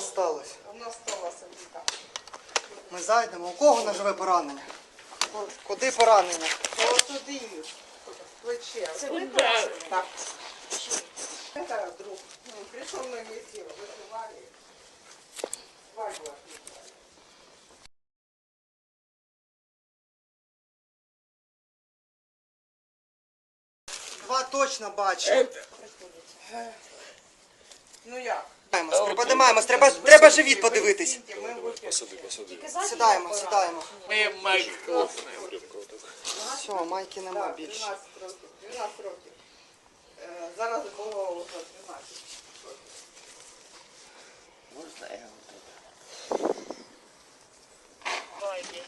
вас сталося? У нас сталася біда. Ми зайдемо. У кого ножове поранення? Куди поранення? Ось туди, в плече. Це ви перші? Так. Это друг. Ну, пришел на месте, вызывали. Свадьбу отмечали. Два точно бачу. Ну як? Подимаємось, приподимаємось, треба, треба живіт подивитись. Посади, посади. Сідаємо, сідаємо. Ми майку. Все, майки нема більше. 12 років. Зараз було 12. Можна я вам тут? Майки.